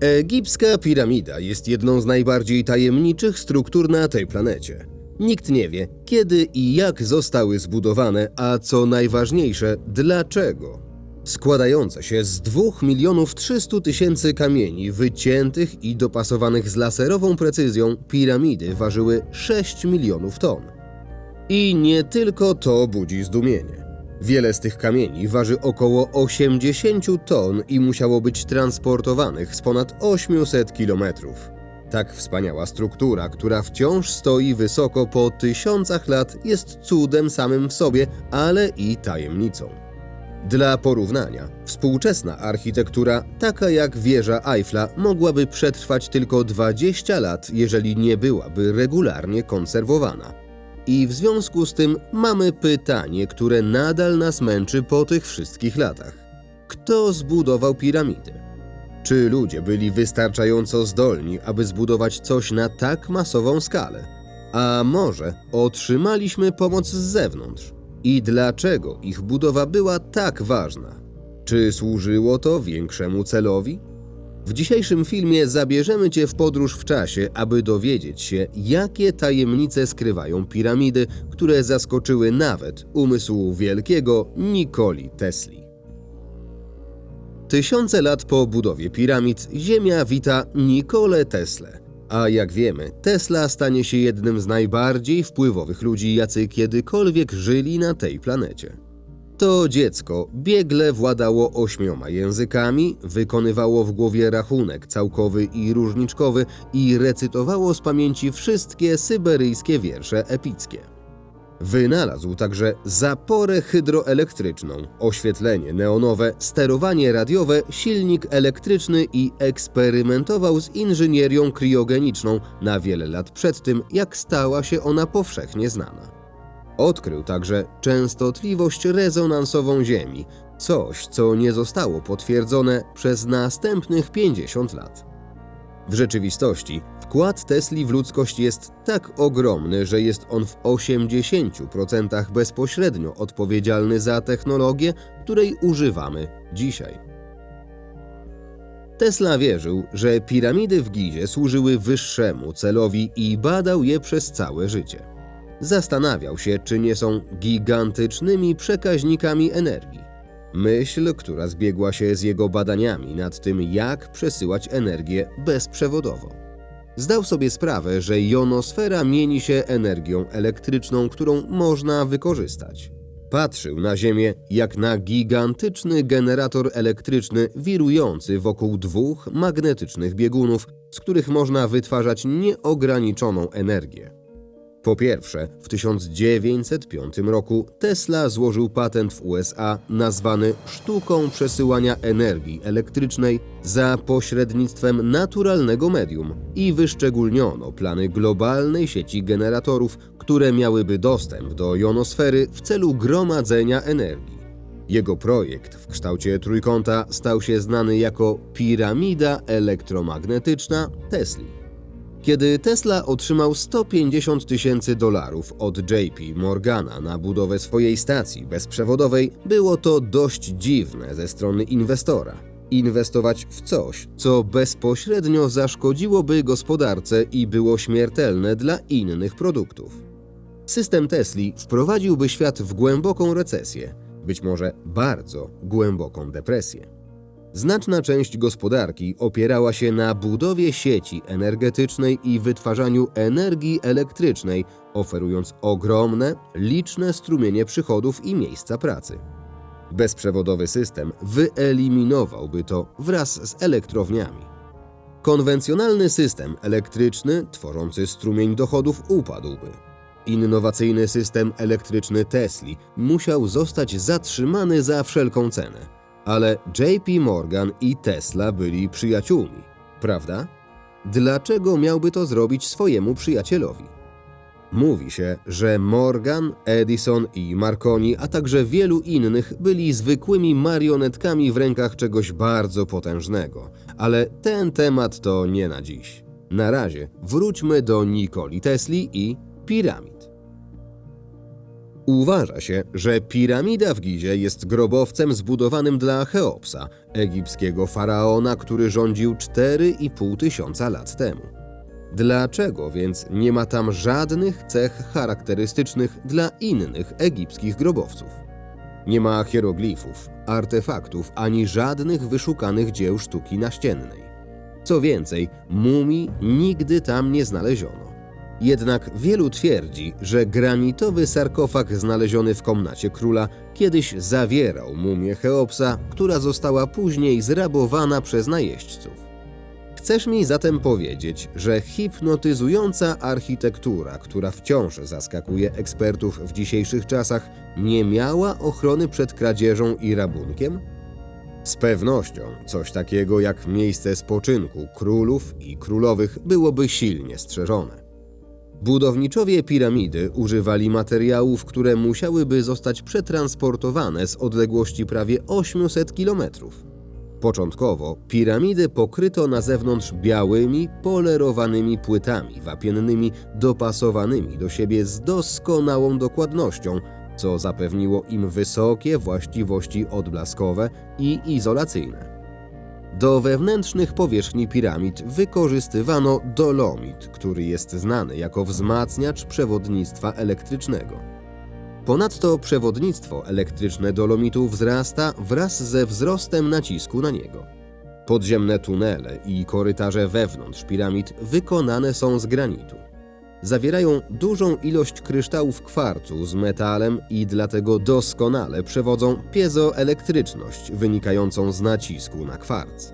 Egipska piramida jest jedną z najbardziej tajemniczych struktur na tej planecie. Nikt nie wie, kiedy i jak zostały zbudowane, a co najważniejsze, dlaczego. Składające się z 2 milionów 300 tysięcy kamieni wyciętych i dopasowanych z laserową precyzją, piramidy ważyły 6 milionów ton. I nie tylko to budzi zdumienie. Wiele z tych kamieni waży około 80 ton i musiało być transportowanych z ponad 800 kilometrów. Tak wspaniała struktura, która wciąż stoi wysoko po tysiącach lat, jest cudem samym w sobie, ale i tajemnicą. Dla porównania, współczesna architektura, taka jak wieża Eiffla, mogłaby przetrwać tylko 20 lat, jeżeli nie byłaby regularnie konserwowana. I w związku z tym mamy pytanie, które nadal nas męczy po tych wszystkich latach. Kto zbudował piramidy? Czy ludzie byli wystarczająco zdolni, aby zbudować coś na tak masową skalę? A może otrzymaliśmy pomoc z zewnątrz? I dlaczego ich budowa była tak ważna? Czy służyło to większemu celowi? W dzisiejszym filmie zabierzemy Cię w podróż w czasie, aby dowiedzieć się, jakie tajemnice skrywają piramidy, które zaskoczyły nawet umysł wielkiego Nikoli Tesli. Tysiące lat po budowie piramid Ziemia wita Nikolę Teslę. A jak wiemy, Tesla stanie się jednym z najbardziej wpływowych ludzi, jacy kiedykolwiek żyli na tej planecie. To dziecko biegle władało ośmioma językami, wykonywało w głowie rachunek całkowy i różniczkowy i recytowało z pamięci wszystkie syberyjskie wiersze epickie. Wynalazł także zaporę hydroelektryczną, oświetlenie neonowe, sterowanie radiowe, silnik elektryczny i eksperymentował z inżynierią kriogeniczną na wiele lat przed tym, jak stała się ona powszechnie znana. Odkrył także częstotliwość rezonansową Ziemi, coś, co nie zostało potwierdzone przez następnych 50 lat. W rzeczywistości wkład Tesli w ludzkość jest tak ogromny, że jest on w 80% bezpośrednio odpowiedzialny za technologię, której używamy dzisiaj. Tesla wierzył, że piramidy w Gizie służyły wyższemu celowi i badał je przez całe życie. Zastanawiał się, czy nie są gigantycznymi przekaźnikami energii. Myśl, która zbiegła się z jego badaniami nad tym, jak przesyłać energię bezprzewodowo. Zdał sobie sprawę, że jonosfera mieni się energią elektryczną, którą można wykorzystać. Patrzył na Ziemię jak na gigantyczny generator elektryczny wirujący wokół dwóch magnetycznych biegunów, z których można wytwarzać nieograniczoną energię. Po pierwsze, w 1905 roku Tesla złożył patent w USA nazwany sztuką przesyłania energii elektrycznej za pośrednictwem naturalnego medium i wyszczególniono plany globalnej sieci generatorów, które miałyby dostęp do jonosfery w celu gromadzenia energii. Jego projekt w kształcie trójkąta stał się znany jako piramida elektromagnetyczna Tesli. Kiedy Tesla otrzymał 150 tysięcy dolarów od JP Morgana na budowę swojej stacji bezprzewodowej, było to dość dziwne ze strony inwestora. Inwestować w coś, co bezpośrednio zaszkodziłoby gospodarce i było śmiertelne dla innych produktów. System Tesli wprowadziłby świat w głęboką recesję, być może bardzo głęboką depresję. Znaczna część gospodarki opierała się na budowie sieci energetycznej i wytwarzaniu energii elektrycznej, oferując ogromne, liczne strumienie przychodów i miejsca pracy. Bezprzewodowy system wyeliminowałby to wraz z elektrowniami. Konwencjonalny system elektryczny, tworzący strumień dochodów, upadłby. Innowacyjny system elektryczny Tesli musiał zostać zatrzymany za wszelką cenę. Ale JP Morgan i Tesla byli przyjaciółmi, prawda? Dlaczego miałby to zrobić swojemu przyjacielowi? Mówi się, że Morgan, Edison i Marconi, a także wielu innych byli zwykłymi marionetkami w rękach czegoś bardzo potężnego, ale ten temat to nie na dziś. Na razie wróćmy do Nikoli Tesli i piramid. Uważa się, że piramida w Gizie jest grobowcem zbudowanym dla Cheopsa, egipskiego faraona, który rządził 4,5 tysiąca lat temu. Dlaczego więc nie ma tam żadnych cech charakterystycznych dla innych egipskich grobowców? Nie ma hieroglifów, artefaktów ani żadnych wyszukanych dzieł sztuki naściennej. Co więcej, mumii nigdy tam nie znaleziono. Jednak wielu twierdzi, że granitowy sarkofag znaleziony w komnacie króla kiedyś zawierał mumię Cheopsa, która została później zrabowana przez najeźdźców. Chcesz mi zatem powiedzieć, że hipnotyzująca architektura, która wciąż zaskakuje ekspertów w dzisiejszych czasach, nie miała ochrony przed kradzieżą i rabunkiem? Z pewnością coś takiego jak miejsce spoczynku królów i królowych byłoby silnie strzeżone. Budowniczowie piramidy używali materiałów, które musiałyby zostać przetransportowane z odległości prawie 800 kilometrów. Początkowo piramidy pokryto na zewnątrz białymi, polerowanymi płytami wapiennymi dopasowanymi do siebie z doskonałą dokładnością, co zapewniło im wysokie właściwości odblaskowe i izolacyjne. Do wewnętrznych powierzchni piramid wykorzystywano dolomit, który jest znany jako wzmacniacz przewodnictwa elektrycznego. Ponadto przewodnictwo elektryczne dolomitu wzrasta wraz ze wzrostem nacisku na niego. Podziemne tunele i korytarze wewnątrz piramid wykonane są z granitu. Zawierają dużą ilość kryształów kwarcu z metalem i dlatego doskonale przewodzą piezoelektryczność wynikającą z nacisku na kwarc.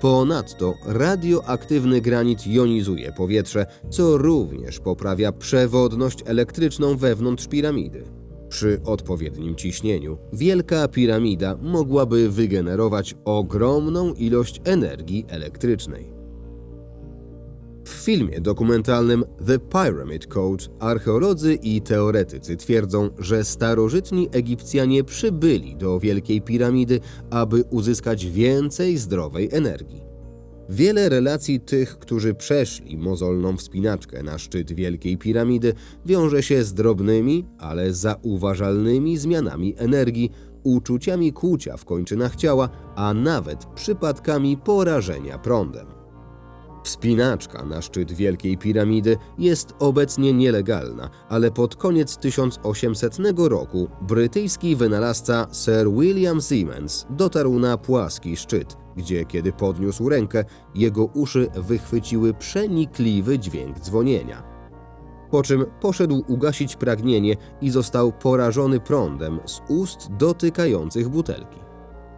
Ponadto radioaktywny granit jonizuje powietrze, co również poprawia przewodność elektryczną wewnątrz piramidy. Przy odpowiednim ciśnieniu wielka piramida mogłaby wygenerować ogromną ilość energii elektrycznej. W filmie dokumentalnym The Pyramid Code archeolodzy i teoretycy twierdzą, że starożytni Egipcjanie przybyli do Wielkiej Piramidy, aby uzyskać więcej zdrowej energii. Wiele relacji tych, którzy przeszli mozolną wspinaczkę na szczyt Wielkiej Piramidy, wiąże się z drobnymi, ale zauważalnymi zmianami energii, uczuciami kłucia w kończynach ciała, a nawet przypadkami porażenia prądem. Wspinaczka na szczyt Wielkiej Piramidy jest obecnie nielegalna, ale pod koniec 1800 roku brytyjski wynalazca Sir William Siemens dotarł na płaski szczyt, gdzie kiedy podniósł rękę, jego uszy wychwyciły przenikliwy dźwięk dzwonienia. Po czym poszedł ugasić pragnienie i został porażony prądem z ust dotykających butelki.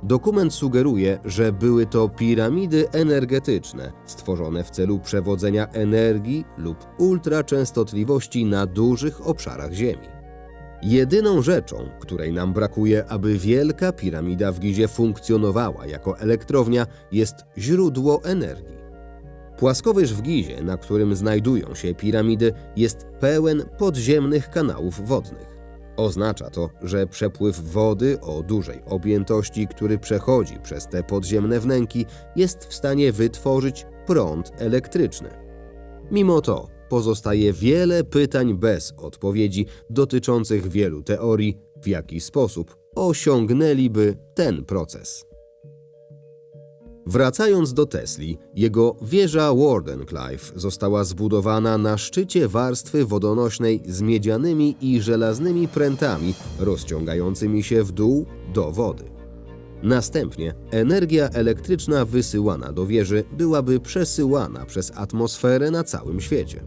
Dokument sugeruje, że były to piramidy energetyczne, stworzone w celu przewodzenia energii lub ultraczęstotliwości na dużych obszarach Ziemi. Jedyną rzeczą, której nam brakuje, aby wielka piramida w Gizie funkcjonowała jako elektrownia, jest źródło energii. Płaskowyż w Gizie, na którym znajdują się piramidy, jest pełen podziemnych kanałów wodnych. Oznacza to, że przepływ wody o dużej objętości, który przechodzi przez te podziemne wnęki, jest w stanie wytworzyć prąd elektryczny. Mimo to pozostaje wiele pytań bez odpowiedzi dotyczących wielu teorii, w jaki sposób osiągnęliby ten proces. Wracając do Tesli, jego wieża Wardenclyffe została zbudowana na szczycie warstwy wodonośnej z miedzianymi i żelaznymi prętami rozciągającymi się w dół do wody. Następnie energia elektryczna wysyłana do wieży byłaby przesyłana przez atmosferę na całym świecie.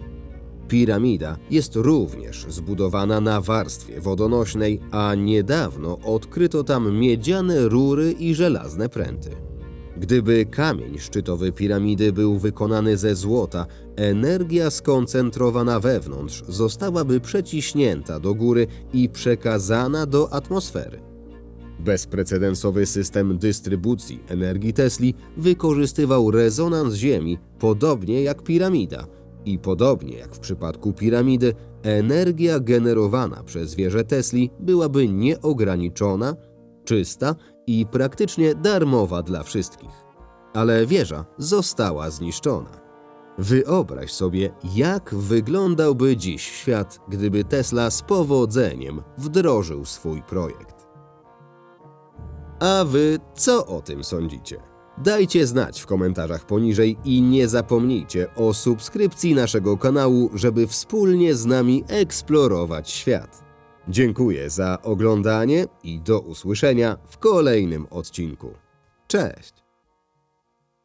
Piramida jest również zbudowana na warstwie wodonośnej, a niedawno odkryto tam miedziane rury i żelazne pręty. Gdyby kamień szczytowy piramidy był wykonany ze złota, energia skoncentrowana wewnątrz zostałaby przeciśnięta do góry i przekazana do atmosfery. Bezprecedensowy system dystrybucji energii Tesli wykorzystywał rezonans Ziemi, podobnie jak piramida. I podobnie jak w przypadku piramidy, energia generowana przez wieżę Tesli byłaby nieograniczona, czysta i praktycznie darmowa dla wszystkich. Ale wieża została zniszczona. Wyobraź sobie, jak wyglądałby dziś świat, gdyby Tesla z powodzeniem wdrożył swój projekt. A wy co o tym sądzicie? Dajcie znać w komentarzach poniżej i nie zapomnijcie o subskrypcji naszego kanału, żeby wspólnie z nami eksplorować świat. Dziękuję za oglądanie i do usłyszenia w kolejnym odcinku. Cześć!